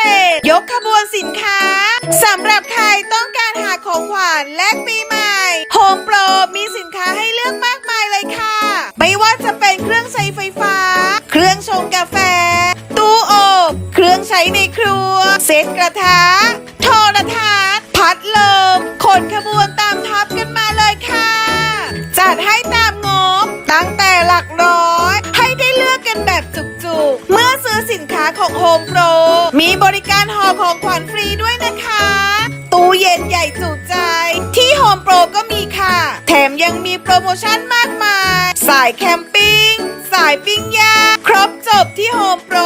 เปญพิเศษยกขบวนสินค้าสำหรับใครต้องการหาของขวัญแลกปีใหม่โฮมโปรมีสินค้าให้เลือกมากมายเลยค่ะ ไม่ว่าจะเป็นเครื่องใช้ไฟฟ้า เครื่องชงกาแฟ ตู้อบเครื่องใช้ในครัว เซตกระทะโทรทัศน์พัดลมขนขบวนตามทับกันมาเลยค่ะ จัดให้ ซื้อสินค้าของโฮมโปร มีบริการห่อของขวัญฟรีด้วยนะคะ ตู้เย็นใหญ่จุใจ ที่โฮมโปรก็มีค่ะ แถมยังมีโปรโมชั่นมากมาย สายแคมปิ้ง สายปิ้งย่างครบจบที่โฮมโปร